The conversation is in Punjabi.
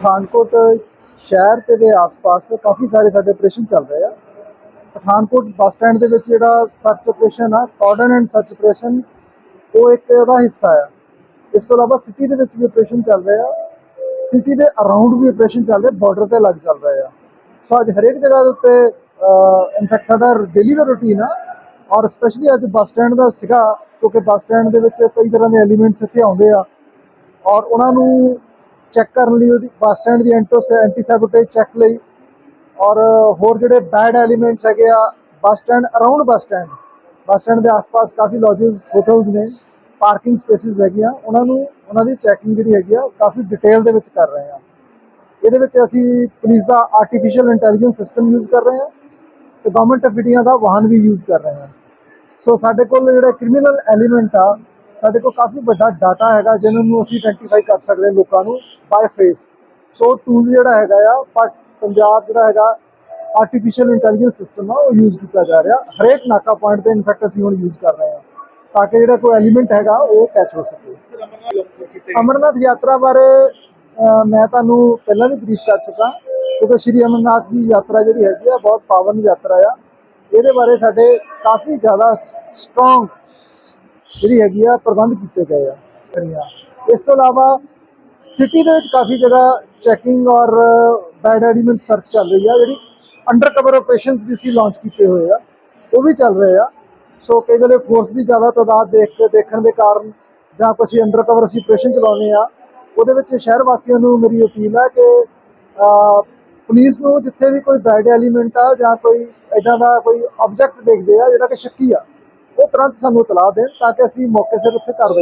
ਪਠਾਨਕੋਟ ਸ਼ਹਿਰ ਤੇ ਦੇ ਆਸ-ਪਾਸ ਕਾਫੀ ਸਾਰੇ ਸਾਡੇ ਆਪਰੇਸ਼ਨ ਚੱਲ ਰਹੇ ਆ। ਪਠਾਨਕੋਟ ਬੱਸ ਸਟੈਂਡ ਦੇ ਵਿੱਚ ਜਿਹੜਾ ਸਰਚ ਆਪਰੇਸ਼ਨ ਆ ਕਾਰਡਨ ਐਂਡ ਸਰਚ ਆਪਰੇਸ਼ਨ ਉਹ ਇੱਕ ਉਹਦਾ ਹਿੱਸਾ ਆ। ਇਸ ਤੋਂ ਇਲਾਵਾ ਸਿਟੀ ਦੇ ਵਿੱਚ ਵੀ ਆਪਰੇਸ਼ਨ ਚੱਲ ਰਹੇ ਆ। ਸਿਟੀ ਦੇ ਅਰਾਊਂਡ ਵੀ ਆਪਰੇਸ਼ਨ ਚੱਲ ਰਿਹਾ ਬਾਰਡਰ ਤੇ ਲੱਗ ਚੱਲ ਰਹੇ ਆ। ਸੋ ਅੱਜ ਹਰੇਕ ਜਗ੍ਹਾ ਦੇ ਉੱਤੇ ਇਨਫੈਕਟ ਸਾਡਾ ਡੇਲੀ ਦਾ ਰੁਟੀਨ ਆ ਔਰ ਸਪੈਸ਼ਲੀ ਅੱਜ ਬੱਸ ਸਟੈਂਡ ਦਾ ਸੀਗਾ, ਕਿਉਂਕਿ ਬੱਸ ਸਟੈਂਡ ਦੇ ਵਿੱਚ ਕਈ ਤਰ੍ਹਾਂ ਦੇ ਐਲੀਮੈਂਟਸ ਇੱਥੇ ਆਉਂਦੇ ਆ। ਔਰ ਉਹਨਾਂ ਨੂੰ ਚੈੱਕ ਕਰਨ ਲਈ ਉਹਦੀ ਬੱਸ ਸਟੈਂਡ ਦੀ ਐਂਟੋਸ ਐਂਟੀ ਸੈਬੋਟੇਜ ਚੈੱਕ ਲਈ। ਔਰ ਹੋਰ ਜਿਹੜੇ ਬੈਡ ਐਲੀਮੈਂਟਸ ਹੈਗੇ ਆ bus stand around bus stand bus stand ਦੇ ਆਸ-ਪਾਸ ਕਾਫੀ ਲੌਜਸ ਹੋਟਲਸ ਨੇ ਪਾਰਕਿੰਗ ਸਪੇਸਿਸ ਹੈਗੀਆਂ। ਉਹਨਾਂ ਨੂੰ, ਉਹਨਾਂ ਦੀ ਚੈਕਿੰਗ ਜਿਹੜੀ ਹੈਗੀ ਆ ਕਾਫੀ ਡਿਟੇਲ ਦੇ ਵਿੱਚ ਕਰ ਰਹੇ ਆ। ਇਹਦੇ ਵਿੱਚ ਅਸੀਂ ਪੁਲਿਸ ਦਾ ਆਰਟੀਫੀਸ਼ੀਅਲ ਇੰਟੈਲੀਜੈਂਸ ਸਿਸਟਮ ਯੂਜ਼ ਕਰ ਰਹੇ ਹਾਂ ਤੇ ਗਵਰਨਮੈਂਟ ਆਫ ਇੰਡੀਆ ਦਾ ਵਾਹਨ ਵੀ ਯੂਜ਼ ਕਰ ਰਹੇ ਹਾਂ ਸੋ ਸਾਡੇ ਕੋਲ ਜਿਹੜਾ ਕ੍ਰਿਮੀਨਲ ਐਲੀਮੈਂਟ ਆ ਸਾਡੇ ਕੋਲ ਕਾਫੀ ਵੱਡਾ ਡਾਟਾ ਹੈਗਾ ਜਿਹਨਾਂ ਨੂੰ ਅਸੀਂ ਆਇਡੈਂਟੀਫਾਈ ਕਰ ਸਕਦੇ ਹਾਂ ਲੋਕਾਂ ਨੂੰ ਬਾਈ ਫੇਸ ਸੋ ਟੂਲ ਜਿਹੜਾ ਹੈਗਾ ਆ ਬਟ ਪੰਜਾਬ ਜਿਹੜਾ ਹੈਗਾ ਆਰਟੀਫੀਸ਼ੀਅਲ ਇੰਟੈਲੀਜੈਂਸ ਸਿਸਟਮ ਆ, ਉਹ ਯੂਜ਼ ਕੀਤਾ ਜਾ ਰਿਹਾ। ਹਰੇਕ ਨਾਕਾ ਪੁਆਇੰਟ ਤੇ ਇਨਫੈਕਟ ਅਸੀਂ ਹੁਣ ਯੂਜ਼ ਕਰ ਰਹੇ ਹਾਂ। ਤਾਂ ਕਿ ਜਿਹੜਾ ਕੋਈ ਐਲੀਮੈਂਟ ਹੈਗਾ, ਉਹ ਕੈਚ ਹੋ ਸਕੇ। ਅਮਰਨਾਥ ਯਾਤਰਾ ਬਾਰੇ ਮੈਂ ਤੁਹਾਨੂੰ ਪਹਿਲਾਂ ਵੀ ਬਰੀਫ ਕਰ ਚੁੱਕਾ ਕਿਉਂਕਿ ਸ਼੍ਰੀ ਅਮਰਨਾਥ ਜੀ ਯਾਤਰਾ ਜਿਹੜੀ ਹੈਗੀ ਆ, ਬਹੁਤ ਪਾਵਨ ਯਾਤਰਾ ਆ। ਇਹਦੇ ਬਾਰੇ ਸਾਡੇ ਕਾਫੀ ਜ਼ਿਆਦਾ ਸਟਰੋਂਗ ਜਿਹੜੀ ਹੈਗੀ ਆ, ਪ੍ਰਬੰਧ ਕੀਤੇ ਗਏ ਆ, ਕਰੀਆਂ। ਇਸ ਤੋਂ ਇਲਾਵਾ ਸਿਟੀ ਦੇ ਵਿੱਚ ਕਾਫੀ ਜਗ੍ਹਾ ਚੈਕਿੰਗ ਔਰ ਬੈਡ ਐਲੀਮੈਂਟ ਸਰਚ ਚੱਲ ਰਹੀ ਆ, ਜਿਹੜੀ ਅੰਡਰ ਕਵਰ ਆਪਰੇਸ਼ਨਸ ਵੀ ਸੀ ਲਾਂਚ ਕੀਤੇ ਹੋਏ ਆ, ਉਹ ਵੀ ਚੱਲ ਰਹੇ ਆ। ਸੋ ਕਈ ਵੇਲੇ ਫੋਰਸ ਦੀ ਜ਼ਿਆਦਾ ਤਾਦਾਦ ਦੇਖ ਕੇ ਦੇਖਣ ਦੇ ਕਾਰਨ ਜਾਂ ਕੁਝ ਅੰਡਰ ਕਵਰ ਅਸੀਂ ਆਪਰੇਸ਼ਨ ਚਲਾਉਂਦੇ ਆ, ਉਹਦੇ ਵਿੱਚ ਸ਼ਹਿਰ ਵਾਸੀਆਂ ਨੂੰ ਮੇਰੀ ਅਪੀਲ ਆ ਕਿ ਪੁਲਿਸ ਨੂੰ ਜਿੱਥੇ ਵੀ ਕੋਈ ਬੈਡ ਐਲੀਮੈਂਟ ਆ ਜਾਂ ਕੋਈ ਇਦਾਂ ਦਾ ਕੋਈ ਆਬਜੈਕਟ ਦੇਖਦੇ ਆ, ਜਿਹੜਾ ਕਿ ਸ਼ੱਕੀ ਆ ਤੁਰੰਤ ਸਾਨੂੰ ਇਤਲਾਹ ਦੇਣ ਤਾਂ ਕਿ ਅਸੀਂ ਮੌਕੇ ਸਿਰ ਉੱਥੇ ਕਾਰਵਾਈ